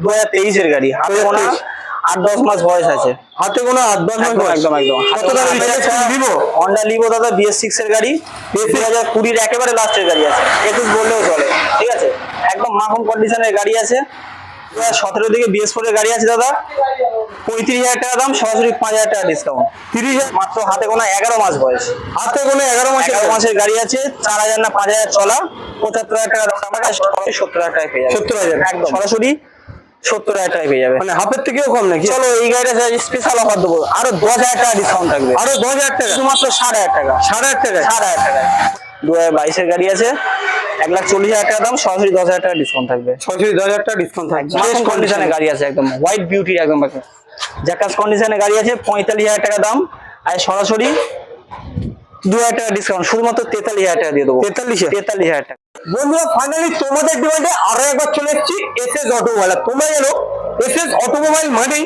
দু হাজার তেইশের গাড়ি হাতে গোনা 2023 আট দশ মাস বয়স আছে। হাতে কোনো আট দশ মাস একদম একদম লিবো হন্ডা লিভো দাদা বিএস সিক্স এর গাড়ি। হাজার কুড়ির একেবারে লাস্টের গাড়ি আছে। একুশ বললেও চলে। ঠিক আছে? একদম মাখন কন্ডিশনের গাড়ি আছে। দু হাজার সতেরো দিকে বিএস ফোর এর গাড়ি আছে দাদা। পঁয়ত্রিশ হাজার টাকা দাম সরাসরি পাঁচ হাজার টাকা ডিসকাউন্ট তিরিশ হাজার? মাত্র হাতে গোনা এগারো মাস বয়স। হাতে কোনো এগারো মাসের এগারো মাসের গাড়ি আছে। চার হাজার না পাঁচ হাজার চলা। পঁচাত্তর হাজার টাকা দাম সত্তর হাজার টাকা পেয়ে যাবে। 70,000 একদম। সরাসরি সত্তর হাজার টাকা পেয়ে যাবে। মানে হাফের থেকেও কম নাকি? চলো এই গাড়িটা স্পেশাল অফার দেবো। আরও দশ হাজার টাকা ডিসকাউন্ট থাকবে। আরও দশ হাজার টাকা? শুধুমাত্র হাজার টাকা। সাড়ে আট টাকা? হাজার টাকা। দু হাজার বাইশের গাড়ি আছে। এক লাখ চল্লিশ হাজার টাকা দাম সরাসরি দশ হাজার টাকা ডিসকাউন্ট থাকবে। ছয়শো দশ হাজার টাকা ডিসকাউন্ট বেস্ট কন্ডিশনে গাড়ি আছে একদম। হোয়াইট বিউটি একদম কন্ডিশনে গাড়ি আছে পঁয়তাল্লিশ হাজার টাকা দাম। আর সরাসরি দু হাজার টাকা ডিসকাউন্ট শুধুমাত্র তেতাল্লিশ হাজার টাকা দিয়ে দেবো। তেতাল্লিশে? তেতাল্লিশ হাজার টাকা। বন্ধুরা ফাইনালি তোমাদের ডিমান্ডে আরও একবার চলে এসেছি এস এস অটোমোবাইল তোমরা জানো এস এস অটোমোবাইল মানেই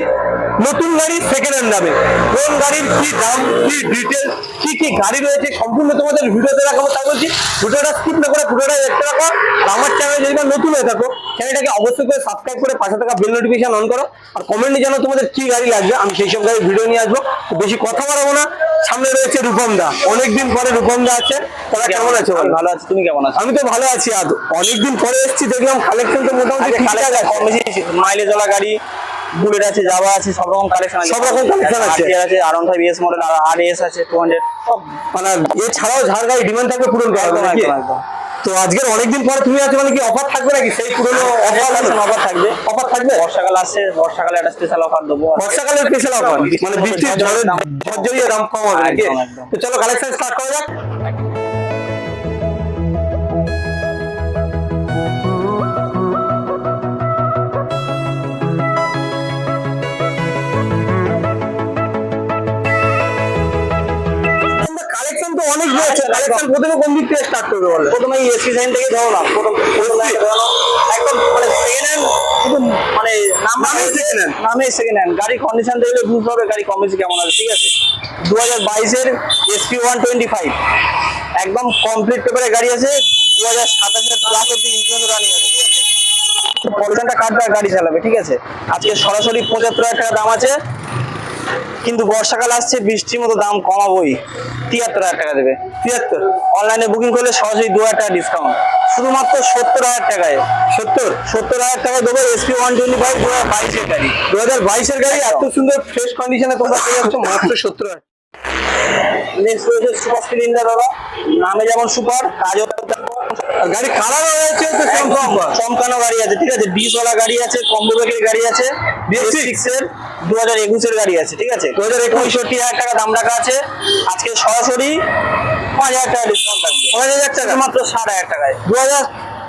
নতুন গাড়ি সেকেন্ড হ্যান্ড দামে কোন গাড়ির কি দাম কি ডিটেলস কি কি গাড়ি রয়েছে সম্পূর্ণ তোমাদের ভিডিওতে রাখাবো তাই বলছি ভিডিওটা স্কিপ না করে পুরোটা দেখতে রাখো আমার চ্যানেল যদি নতুন হয়ে থাকো চ্যানেলটাকে অবশ্যই করে সাবস্ক্রাইব করে পাশে থাকা বেল নোটিফিকেশন অন করো। আর কমেন্টে জানো তোমাদের কি গাড়ি লাগবে আমি সেই সব গাড়ির ভিডিও নিয়ে আসব। তো বেশি কথা বাড়াবো না। সামনে রয়েছে রূপম দা। অনেকদিন পরে রূপম দা আছে। তারা কেমন আছে ভালো আছি। তুমি কেমন আছো? আমি তো ভালো আছি আর অনেকদিন পরে এসেছি দেখলাম কালেকশন তো মোটামুটি ঠিকঠাক আছে। মাইলেজ ওলা গাড়ি বুলেট আছে জাভা আছে সব রকম কালেকশন আছে। সব রকম collection আছে। RTR আছে আর ওয়ান ফাইভ এস মডেল আর আর এস আছে টু হান্ড্রেড সব মানে এছাড়াও ঝাড় গাড়ি ডিমান্ড থাকবে পূরণ করা একদম? একদম। তো আজকের অনেকদিন পরে তুমি আছো মানে কি অফার থাকবে নাকি? সেই পুরনো অফার অফার থাকবে। অফার থাকবে? বর্ষাকাল আসছে বর্ষাকালে একটা স্পেশাল অফার দেবো। বর্ষাকালের স্পেশাল অফার মানে বৃষ্টির ঝড় ঝড়ে দাম- কম হবে নাকি। তো চলো কালেকশন স্টার্ট করা যাক। কালেকশন তো রয়েছে কালেকশন প্রথমে কোন দিক থেকে স্টার্ট করবে বলো? প্রথমে এই এসপি সাইন থেকে ধরো না। প্রথম প্রথমে একটা ধরো, একদম মানে সেকেন্ড হ্যান্ড মানে নামে second hand। নামে সেকেন্ড হ্যান্ড গাড়ি কন্ডিশন দেখলে বুঝতে হবে গাড়ি কম কেমন আছে ঠিক আছে? দু হাজার বাইশের এসপি ওয়ান টোয়েন্টি ফাইভ একদম কমপ্লিট পেপারের গাড়ি আছে। দু হাজার সাতাশের প্লাস অব্দি ইন্স্যুরেন্স রানিং আছে ঠিক আছে? পলিউশনটা গাড়ি চালাবে ঠিক আছে? আজকে সরাসরি পঁচাত্তর হাজার টাকা দাম আছে। কিন্তু বর্ষাকাল আসছে বৃষ্টির মতো দাম কমাবোই। তিয়াত্তর হাজার টাকা দেবে। তিয়াত্তর। অনলাইনে বুকিং করলে সরাসরি দু হাজার টাকা ডিসকাউন্ট শুধুমাত্র সত্তর হাজার টাকায়। সত্তর? সত্তর হাজার টাকায় দেবো এসপি ওয়ান টোয়েন্টি ফাইভ দু হাজার বাইশের গাড়ি। দু হাজার বাইশের গাড়ি এত সুন্দর ফ্রেশ কন্ডিশনে তোমরা পেয়ে যাচ্ছ মাত্র সত্তর হাজার। নেক্সট রয়েছে সুপার স্প্লেন্ডার দাদা নামে যেমন সুপার কাজও গাড়ি কালার রয়েছে তো সুপার চমকানো গাড়ি আছে ঠিক আছে? বিশ ওয়ালা গাড়ি আছে কম্বো ব্যাগের গাড়ি আছে সিক্স এর দু হাজার একুশের গাড়ি আছে ঠিক আছে? দু হাজার পঁয়ষট্টি হাজার টাকা দাম রাখা আছে। আজকে সরাসরি পাঁচ হাজার টাকা ডিসকাউন্ট থাকবে। পাঁচ হাজার টাকা? মাত্র ষাট হাজার টাকায়। দু হাজার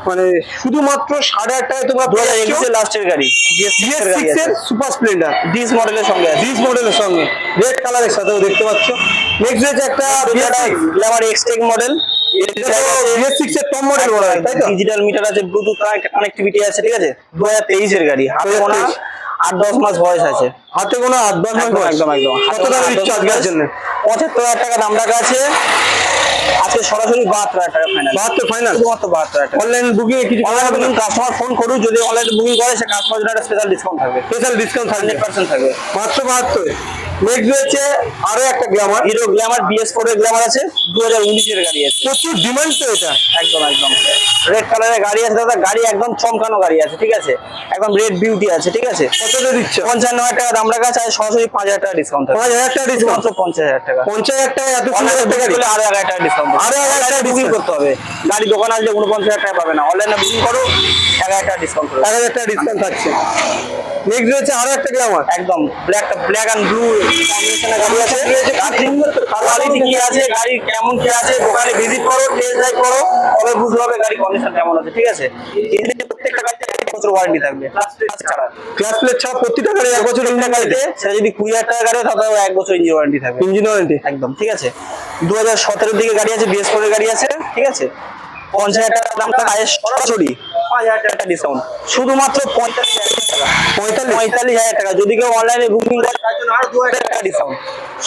মানে শুধুমাত্র সাড়ে আট টাকায় তোমরা দু হাজার একুশের লাস্টের গাড়ি। এর সুপার স্প্লেন্ডার ডিস মডেলের সঙ্গে ডিস মডেলের সঙ্গে। রেড কালারের সাথেও দেখতে পাচ্ছ। নেক্সট একটা Glamour Xtec model digital meter আছে ব্লুটুথ কানেক্টিভিটি আছে ঠিক আছে? দু হাজার তেইশের গাড়ি। হাতে গোনা আট দশ মাস বয়স আছে। হাতে কোনো আট দশ মাস একদম একদম একদম। কত দাম দিচ্ছ আজকের জন্য? পঁচাত্তর হাজার টাকা দাম রাখা আছে। আজকে সরাসরি বাহাত্তর হাজার টাকা ফাইনাল বাহাত্তর ফাইনাল শুধুমাত্র বাহাত্তর হাজার অনলাইন বুকিং কিছু অনলাইনে কাস্টমার ফোন করুক যদি অনলাইনে বুকিং করে সে কাস্টমার জন্য স্পেশাল ডিসকাউন্ট থাকবে। স্পেশাল ডিসকাউন্ট হান্ড্রেড পার্সেন্ট থাকবে। মাত্র বাহাত্তর? নেক্সট রয়েছে আরও একটা Glamour Hero Glamour BS four এর গ্ল্যামার আছে দু হাজার উনিশের গাড়ি আছে। প্রচুর ডিমান্ড তো এটা। একদম একদম। রেড কালারের গাড়ি আছে দাদা গাড়ি একদম চমকানো গাড়ি আছে ঠিক আছে? একদম রেড বিউটি আছে ঠিক আছে? কত দিয়ে দিচ্ছ? পঞ্চান্ন হাজার টাকা দাম রাখা আছে সরাসরি পাঁচ হাজার টাকা ডিসকাউন্ট পাঁচ হাজার টাকা ডিসকাউন্ট পঞ্চাশ হাজার টাকা। পঞ্চাশ হাজার টাকা এত সুন্দর আরও এক হাজার টাকা ডিসকাউন্ট আরও এক হাজার টাকা বুকিং করতে হবে। গাড়ি দোকানে আসলে উনপঞ্চাশ হাজার টাকা পাবে না। অনলাইনে বুকিং করো এক হাজার টাকা ডিসকাউন্ট এক হাজার টাকা ডিসকাউন্ট থাকছে। নেক্সট রয়েছে আরও একটা গ্লামার একদম ব্ল্যাক ব্ল্যাক অ্যান্ড ব্লু এক বছর প্রত্যেকটা গাড়িতে সেটা যদি কুড়ি হাজার টাকা গাড়ি হয় তাহলে এক বছর ইঞ্জিন ওয়ারেন্টি ইঞ্জিন একদম ঠিক আছে দু হাজার সতেরোর দিকে গাড়ি আছে বিএস ফোরের গাড়ি আছে ঠিক আছে পঞ্চাশ হাজার টাকা দাম থাকে সরাসরি পাঁচ হাজার টাকা ডিসকাউন্ট শুধুমাত্র হাজার পঁয়তাল্লিশ? হাজার টাকা। যদি কেউ অনলাইনে বুকিং করে তার জন্য আরও দু হাজার টাকা ডিসকাউন্ট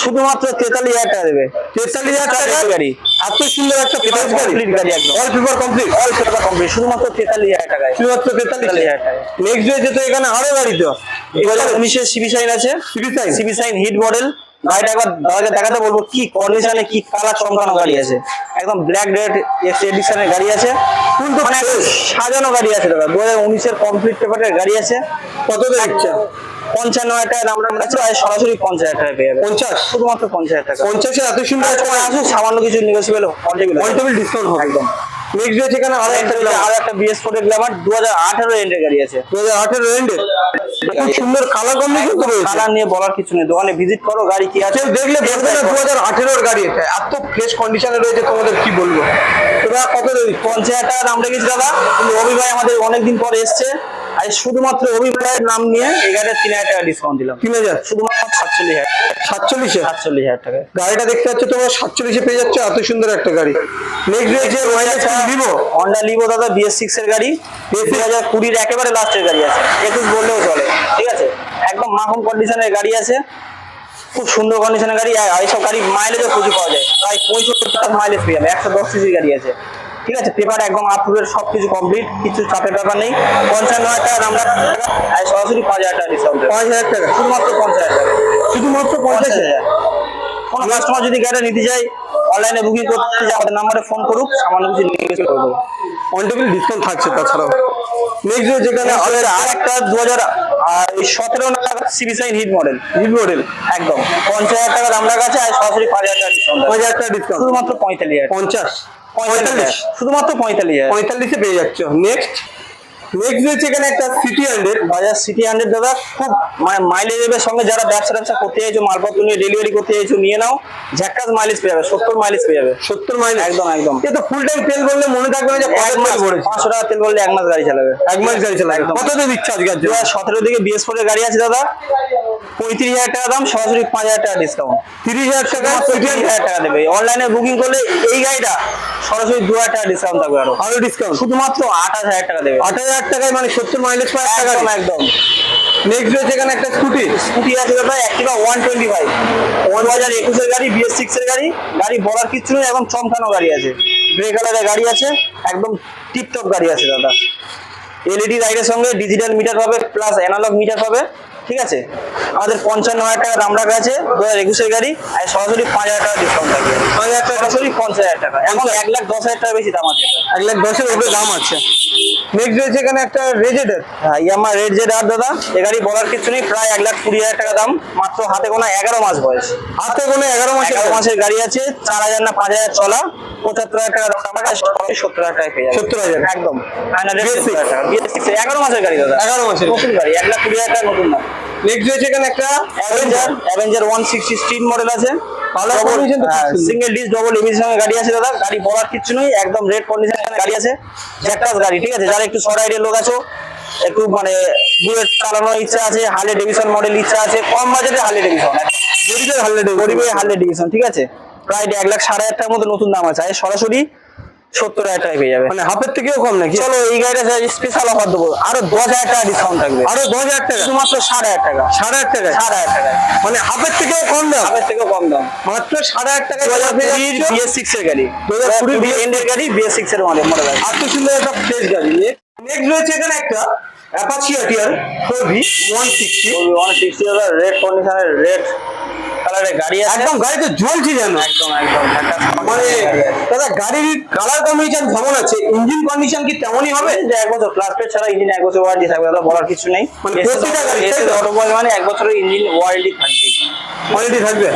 শুধুমাত্র তেতাল্লিশ হাজার টাকা দেবে। তেতাল্লিশ হাজার টাকা? গাড়ি। এত সুন্দর একটা পেপার কমপ্লিট গাড়ি। একদম। All paper complete all paper complete শুধুমাত্র তেতাল্লিশ হাজার টাকায়। শুধুমাত্র তেতাল্লিশ হাজার টাকা নেক্সট রয়েছে তো এখানে আরও গাড়ি তো হাজার উনিশের সিবি সাইন আছে। CB Shine? CB Shine hit model. গাড়িটা একবার দাদাকে দেখাতে বলব কি কন্ডিশনে কি কালার চমকানো গাড়ি আছে। একদম ব্ল্যাক রেড এডিশনের গাড়ি আছে। কিন্তু মানে সাজানো গাড়ি আছে দাদা। দু হাজার উনিশের কমপ্লিট পেপারের গাড়ি আছে। কত দিচ্ছে পঞ্চান্ন হাজার টাকা দাম আমরা সরাসরি পঞ্চাশ হাজার টাকা পেয়ে যাবে। পঞ্চাশ? শুধুমাত্র পঞ্চাশ হাজার টাকা। পঞ্চাশে এত সুন্দর আসুন সামান্য কিছু নেগোসিয়েবল ডিসকাউন্ট হবে। একদম। নেক্সট আরও একটা বিএস গ্ল্যামার দু হাজার আঠারো এন্ডের গাড়ি আছে। দু হাজার আঠেরো রেন্ডে খুব সুন্দর কালার কম্বিনেশন তো রয়েছে। কালার নিয়ে বলার কিছু নেই। দোকানে ভিজিট করো গাড়ি কি আছে? দেখলে বলবে না দু হাজার আঠেরোর গাড়ি এটা। এত ফ্রেশ কন্ডিশনে রয়েছে তোমাদের কি বলব? তোমরা কত পঞ্চাশ হাজার টাকা দাম রেখেছি দাদা। কিন্তু ভাই আমাদের অনেকদিন পরে এসছে। শুধুমাত্র অভি নাম নিয়ে এই তিন হাজার টাকা ডিসকাউন্ট দিলাম। তিন হাজার? শুধুমাত্র সাতচল্লিশ হাজার সাতচল্লিশে সাতচল্লিশ হাজার টাকা। গাড়িটা দেখতে পাচ্ছ তোমরা সাতচল্লিশে পেয়ে যাচ্ছ এত সুন্দর একটা গাড়ি। নেক্সট রয়েছে হন্ডা লিভো দাদা বিএস সিক্স এর গাড়ি। হাজার কুড়ির একেবারে লাস্টের গাড়ি আছে। একুশ বললেও চলে। ঠিক আছে? একদম মাখন কন্ডিশনের গাড়ি আছে। খুব সুন্দর কন্ডিশনের গাড়ি। আর এইসব গাড়ি মাইলেজও প্রচুর পাওয়া যায়। প্রায় পঁয়ষট্টি মাইলেজ পেয়ে যাবে। একশো দশ সিসির গাড়ি আছে। ঠিক আছে পেপার একদম আপ আপটুডেট সব কিছু কমপ্লিট কিছু চাপের ব্যাপার নেই। পঞ্চান্ন হাজার টাকা আমরা সরাসরি পাঁচ হাজার টাকা ডিসকাউন্ট পাঁচ হাজার টাকা? শুধুমাত্র পঞ্চাশ হাজার টাকা। শুধুমাত্র পঞ্চাশ হাজার? কোনো কাস্টমার যদি গাড়িটা নিতে চায় অনলাইনে বুকিং করতে চায় আমাদের নাম্বারে ফোন করুক সামান্য কিছু নিয়ে করে দেবো। অন টেবিল ডিসকাউন্ট থাকছে তাছাড়াও। নেক্সট রয়েছে এখানে আরও আর একটা দু হাজার সতেরো টাকা CB Shine hit model hit model একদম। পঞ্চাশ হাজার টাকা দাম রাখা আছে আর সরাসরি পাঁচ হাজার টাকা ডিসকাউন্ট পাঁচ হাজার টাকা ডিসকাউন্ট শুধুমাত্র পঁয়তাল্লিশ হাজার পঞ্চাশ। পঁয়তাল্লিশ। শুধুমাত্র পঁয়তাল্লিশ। পঁয়তাল্লিশে পেয়ে যাচ্ছ। নেক্সট নেক্সট রয়েছে এখানে একটা সিটি হান্ড্রেড বাজার সিটি হান্ড্রেড দাদা খুব মানে মাইলেজের সঙ্গে যারা ব্যবসা ব্যবসা করতে চাইছো মালপত্র নিয়ে ডেলিভারি করতে চাইছো নিয়ে নাও। ঝাক্কাস মাইলেজ পেয়ে যাবে সত্তর মাইলেজ পেয়ে যাবে। সত্তর মাইল একদম একদম। এ তো ফুল টাইম তেল বললে মনে থাকবে না যে এক মাস তেল পাঁচশো টাকা তেল বললে এক মাস গাড়ি চালাবে। এক মাস গাড়ি চালাবে। একদম। কত দিয়ে দিচ্ছে আজকে দু হাজার সতেরো দিকে বিএস ফোর গাড়ি আছে দাদা। পঁয়ত্রিশ হাজার টাকা দাম সরাসরি পাঁচ হাজার টাকা ডিসকাউন্ট তিরিশ হাজার টাকা? পঁয়ত্রিশ হাজার টাকা দেবে। অনলাইনে বুকিং করলে এই গাড়িটা সরাসরি দু হাজার টাকা ডিসকাউন্ট থাকবে আরও। আরও ডিসকাউন্ট শুধুমাত্র আঠাশ হাজার টাকা দেবে। আট হাজার টাকায় মানে সত্তর মাইলেজ পাঁচ টাকা একদম একদম। নেক্সট রয়েছে এখানে একটা স্কুটি স্কুটি আছে দাদা Activa one twenty five one হাজার একুশের গাড়ি বিএস সিক্স এর গাড়ি গাড়ি বলার কিচ্ছু নেই এবং চমকানো গাড়ি আছে। গ্রে কালারের গাড়ি আছে একদম টিপটপ গাড়ি আছে দাদা। এলইডি লাইটের সঙ্গে ডিজিটাল মিটার পাবে প্লাস অ্যানালগ মিটার পাবে। ঠিক আছে? আমাদের পঞ্চান্ন হাজার টাকা দাম রাখা আছে দু হাজার একুশের গাড়ি আর সরাসরি পাঁচ হাজার টাকা ডিসকাউন্ট থাকবে। পাঁচ হাজার টাকা। সরাসরি পঞ্চাশ হাজার টাকা। এখন এক লাখ দশ হাজার টাকা বেশি দাম আছে। এক লাখ দশের উপরে দাম আছে। নেক্সট রয়েছে এখানে একটা রেজেডের হ্যাঁ ইয়ামা রেড জেড আর দাদা এ গাড়ি বলার কিছু নেই প্রায় এক লাখ কুড়ি হাজার টাকা দাম মাত্র হাতে গোনা এগারো মাস বয়স। হাতে কোনো এগারো মাসের এগারো মাসের গাড়ি আছে চার হাজার না পাঁচ হাজার চলা পঁচাত্তর হাজার টাকা দাম সত্তর হাজার টাকা পেয়ে যাবে। 70,000 একদম। ফাইনাল রেট BS6 সত্তর হাজার BS6 এগারো মাসের গাড়ি দাদা। 11 মাসের। নতুন গাড়ি এক লাখ কুড়ি হাজার টাকা নতুন না নেক্সট রয়েছে এখানে একটা Avenger Avenger one sixty street model আছে। তো সিঙ্গেল ডিস ডবল এবিসি গাড়ি আছে দাদা। গাড়ি বলার কিচ্ছু নেই একদম রেড কন্ডিশনের গাড়ি আছে। জ্যাকটাস গাড়ি ঠিক আছে? যারা একটু শর্ট আইডিয়ার লোক আছো একটু মানে বুলেট চালানোর ইচ্ছা আছে হার্লে ডেভিশন মডেল ইচ্ছা আছে কম বাজেটে হার্লে ডেভিশন গরিবের হাল্লে গরিবের হার্লে ডেভিশন ঠিক আছে? প্রায় এক লাখ সাড়ে হাজার টাকার মতো নতুন দাম আছে। সরাসরি সত্তর হাজার টাকা পেয়ে যাবে। মানে হাফের থেকেও কম নাকি? চলো এই গাড়িটা স্পেশাল অফার দেবো। আরও দশ হাজার টাকা ডিসকাউন্ট থাকবে। আরও দশ হাজার টাকা? শুধুমাত্র সাড়ে হাজার টাকা। সাড়ে আট টাকায় সাড়ে হাজার টাকা। মানে হাফের থেকেও কম দাম? আগের থেকেও কম দাম। মাত্র সাড়ে আট টাকায় দু হাজার। বিএস সিক্স এর গাড়ি। দু 2020 হাজার এন্ডের গাড়ি বিএস সিক্স এর মডেল মডেল আছে এত সুন্দর একটা ফ্রেশ গাড়ি নেক্সট রয়েছে এখানে একটা Apache RTR four V one sixty one sixty হাজার রেড কন্ডিশনের রেড কালারের গাড়ি আছে। একদম গাড়ি তো জ্বলছে যেন। একদম একদম মানে দাদা গাড়ির কালার কম্বিনেশন কেমন আছে? ইঞ্জিন কন্ডিশন কি তেমনই হবে? যে এক বছর ক্লাস প্লেট ছাড়া ইঞ্জিন এক বছর ওয়ারেন্টি থাকবে দাদা বলার কিছু নেই। মানে প্রতিটা গাড়ি, তাই মানে এক বছরের ইঞ্জিন ওয়ারেন্টি থাকবে। থাকবে?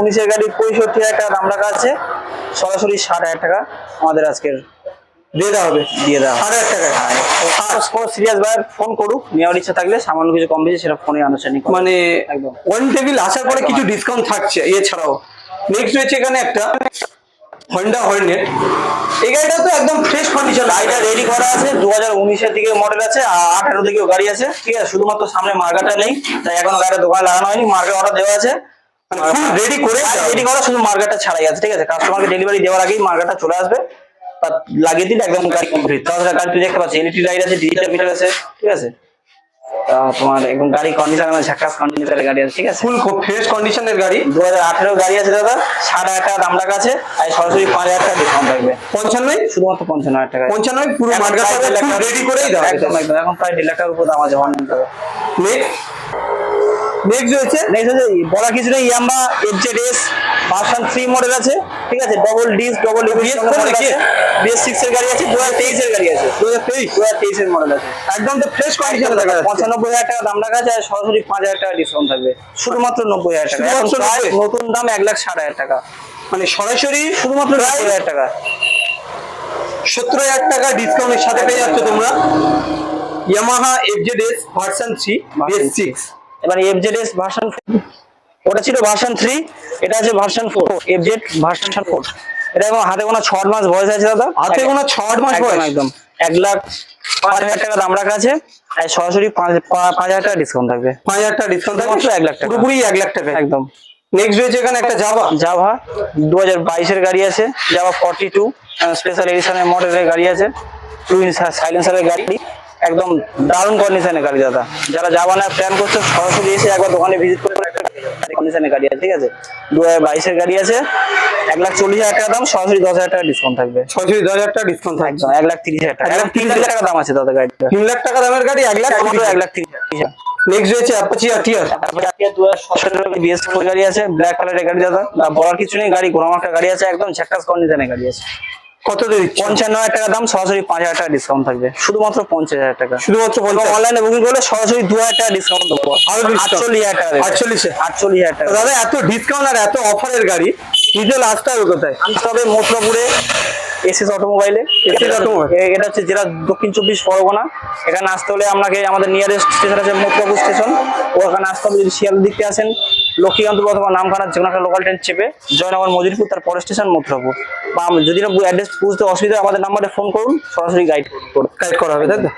উনিশের গাড়ি পঁয়ষট্টি হাজার টাকা দাম রাখা আছে। সরাসরি ষাট হাজার টাকা আমাদের আজকের দিয়ে দেওয়া হবে। দিয়ে দেওয়া সাড়ে কোনো সিরিয়াস ভাই ফোন করুক নেওয়ার ইচ্ছা থাকলে সামান্য কিছু কম বেশি সেটা ফোনে আনুষ্ঠানিক মানে ওয়ান টেবিল আসার পরে কিছু ডিসকাউন্ট থাকছে এছাড়াও। নেক্সট রয়েছে এখানে একটা হন্ডা হর্নেট এই গাড়িটা তো একদম ফ্রেশ কন্ডিশন গাড়িটা রেডি করা আছে দু হাজার উনিশের দিকে মডেল আছে আর আঠারো দিকেও গাড়ি আছে। ঠিক আছে শুধুমাত্র সামনে মার্কাটা নেই তাই এখনও গাড়ির দোকানে লাগানো হয়নি। মার্কেট অর্ডার দেওয়া আছে। রেডি করে রেডি করা শুধু মার্কেটটা ছাড়াই আছে। ঠিক আছে কাস্টমারকে ডেলিভারি দেওয়ার আগেই মার্কেটটা চলে আসবে। লাগিয়ে দিলে একদম গাড়ি কমপ্লিট তাছাড়া গাড়ি তুই দেখতে পাচ্ছি এলইডি লাইট আছে ডিজিটাল মিটার আছে ঠিক আছে? তোমার একদম গাড়ি কন্ডিশন ঝাক্কাস কন্ডিশনের গাড়ি আছে ঠিক আছে? ফুল ফ্রেশ কন্ডিশনের গাড়ি। দু হাজার আঠেরো গাড়ি আছে দাদা সাড়ে হাজার টাকা দাম রাখা আছে আর সরাসরি পাঁচ হাজার টাকা ডিসকাউন্ট থাকবে। পঞ্চান্নই? শুধুমাত্র পঞ্চান্ন হাজার টাকা। পঞ্চান্নই? পুরো মার্কেট রেডি করেই দেওয়া একদম একদম। এখন প্রায় দেড় লাখ টাকার উপর দাম আছে টাকা নেক্সট নেক্সট রয়েছে নেক্সট হচ্ছে বলা কিছু নেই Yamaha FZ S version three model আছে ঠিক আছে? ডবল ডিস ডবল নাকি? বিএস সিক্স এর গাড়ি আছে দু হাজার তেইশের গাড়ি আছে। দু হাজার তেইশ? দু হাজার তেইশের মডেল আছে। একদম তো ফ্রেশ কন্ডিশনে যাচ্ছে। পঁচানব্বই হাজার টাকা দাম রাখা আছে আর সরাসরি পাঁচ হাজার টাকা ডিসকাউন্ট থাকবে। শুধুমাত্র নব্বই হাজার টাকা। নতুন দাম এক লাখ ষাট হাজার টাকা। মানে সরাসরি শুধুমাত্র নব্বই হাজার টাকা। সত্তর হাজার টাকা ডিসকাউন্টের সাথে পেয়ে যাচ্ছ তোমরা। Yamaha FZ S version three BS six এবার এফজেড এস ভার্সন ওটা ছিল ভার্সন থ্রি এটা আছে version four FZ version four এটা এখন হাতে গোনা ছ মাস বয়স আছে দাদা। হাতে গোনা ছ মাস বয়স? একদম। এক লাখ পাঁচ হাজার টাকা দাম রাখা আছে। আর সরাসরি পাঁচ হাজার টাকা ডিসকাউন্ট থাকবে। পাঁচ হাজার টাকা ডিসকাউন্ট মাত্র এক লাখ টাকা। পুরোপুরি এক লাখ টাকা? একদম। নেক্সট রয়েছে এখানে একটা জাভা জাভা দু হাজার বাইশের গাড়ি আছে। জাভা ফর্টি টু স্পেশাল এডিশনের মডেলের গাড়ি আছে। টু ইন সাইলেন্সারের গাড়ি। একদম দারুণ কন্ডিশনের গাড়ি দাদা। যারা যাওয়া না প্ল্যান করছে সরাসরি এসে একবার দোকানে ভিজিট করে কন্ডিশনের গাড়ি আছে ঠিক আছে? দু হাজার বাইশের গাড়ি আছে এক লাখ চল্লিশ হাজার টাকা দাম সরাসরি দশ হাজার টাকা ডিসকাউন্ট থাকবে। ছয়শো দশ হাজার টাকা ডিসকাউন্ট একদম এক লাখ তিরিশ হাজার টাকা। তিন লাখ টাকা দাম আছে দাদা গাড়িটা তিন লাখ টাকা দামের গাড়ি এক লাখ এক লাখ তিরিশ হাজার। নেক্সট রয়েছে অ্যাপাচি আটিয়ার গাড়ি আছে ব্ল্যাক কালারের গাড়ি দাদা আর বলার কিছু নেই গাড়ি ঘোরাম একটা গাড়ি আছে একদম ঝাক্কাস কন্ডিশনের গাড়ি আছে। কত পঞ্চান্ন হাজার টাকা দাম সরাসরি পাঁচ হাজার টাকা ডিসকাউন্ট থাকবে। শুধুমাত্র পঞ্চাশ হাজার টাকা। শুধুমাত্র অনলাইনে বুকিং করলে সরাসরি দু হাজার টাকা ডিসকাউন্ট দেবো। আরও আটচল্লিশ হাজার টাকা। আটচল্লিশে? আটচল্লিশ হাজার টাকা দাদা এত ডিসকাউন্ট আর এত অফারের গাড়ি নিজে লাস্ট হবে কোথায়? আমি তবে মথুরাপুরে এসএস অটোমোবাইলে? এটা হচ্ছে জেলা দক্ষিণ চব্বিশ পরগনা। এখানে আসতে হলে আপনাকে আমাদের নিয়ারেস্ট স্টেশন আছে মথুরাপুর স্টেশন ওখানে আসতে হবে যদি শিয়াল দিকতে আসেন লক্ষ্মীকান্তপুর অথবা নামখানা যে কোনো একটা লোকাল ট্রেন চেপে জয়নগর মজিরপুর তার পরের স্টেশন মথুরাপুর। বা যদি না অ্যাড্রেস বুঝতে অসুবিধা হয়, আমাদের নাম্বারে ফোন করুন সরাসরি গাইড গাইড করা হবে তাই তো?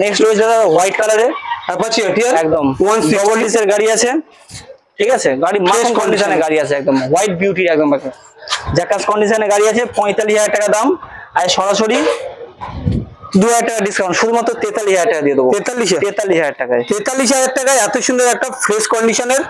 নেক্সট রয়েছে দাদা হোয়াইট কালারের অ্যাপাচি একদম। ওয়ান ডবল ডিসের গাড়ি আছে। ঠিক আছে? গাড়ি মাস্ট কন্ডিশনে গাড়ি আছে একদম। হোয়াইট বিউটি একদম জ্যাকাস কন্ডিশনে গাড়ি আছে পঁয়তাল্লিশ হাজার টাকা দাম। আর সরাসরি দু হাজার টাকা ডিসকাউন্ট শুধুমাত্র তেতাল্লিশ হাজার টাকা দিয়ে দেবো। তেতাল্লিশে তেতাল্লিশ হাজার টাকায়। তেতাল্লিশ হাজার টাকায় এত সুন্দর একটা ফ্রেশ কন্ডিশনের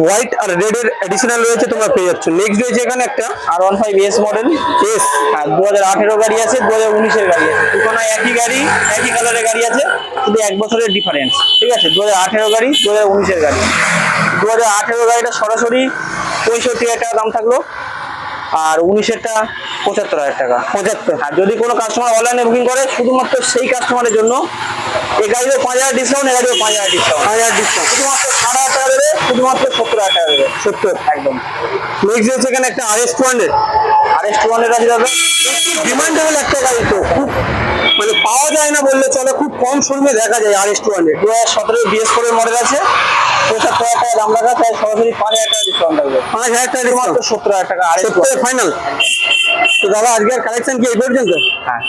হোয়াইট আর রেড এর এডিশনাল রয়েছে তোমরা পেয়ে যাচ্ছ। নেক্সট রয়েছে এখানে একটা R one five S model S হ্যাঁ দু হাজার আঠেরো গাড়ি আছে দু হাজার উনিশের গাড়ি আছে। দুটোনা একই গাড়ি একই কালারের গাড়ি আছে শুধু এক বছরের ডিফারেন্স ঠিক আছে? দু হাজার আঠেরো গাড়ি দু হাজার উনিশের গাড়ি। দু হাজার আঠেরো গাড়িটা সরাসরি পঁয়ষট্টি হাজার টাকা দাম থাকল। আর উনিশেরটা পঁচাত্তর হাজার টাকা। পঁচাত্তর। আর যদি কোনো কাস্টমার অনলাইনে বুকিং করে শুধুমাত্র সেই কাস্টমারের জন্য এগারো গাড়িও পাঁচ হাজার ডিসকাউন্ট এগারো গাড়িও পাঁচ হাজার ডিসকাউন্ট পাঁচ হাজার ডিসকাউন্ট শুধুমাত্র ষাট হাজার টাকা দেবে শুধুমাত্র সত্তর হাজার টাকা দেবে সত্তর। একদম। নেক্সট হচ্ছে এখানে একটা R S two hundred R S two hundred আছে দাদা ডিমান্ডেবল একটা গাড়ি তো। খুব মানে পাওয়া যায় না বললে চলে খুব কম শোরুমে দেখা যায় আর এস টু হান্ড্রেড দু হাজার সতেরো বিএস ফোর মডেল আছে। পঁচাত্তর হাজার টাকা দাম রাখা তাই সরাসরি পাঁচ হাজার টাকা ডিসকাউন্ট লাগবে পাঁচ হাজার টাকা সত্তর হাজার টাকা আর ফাইনাল তো দাদা আজকের কালেকশন কি এই পর্যন্ত? হ্যাঁ।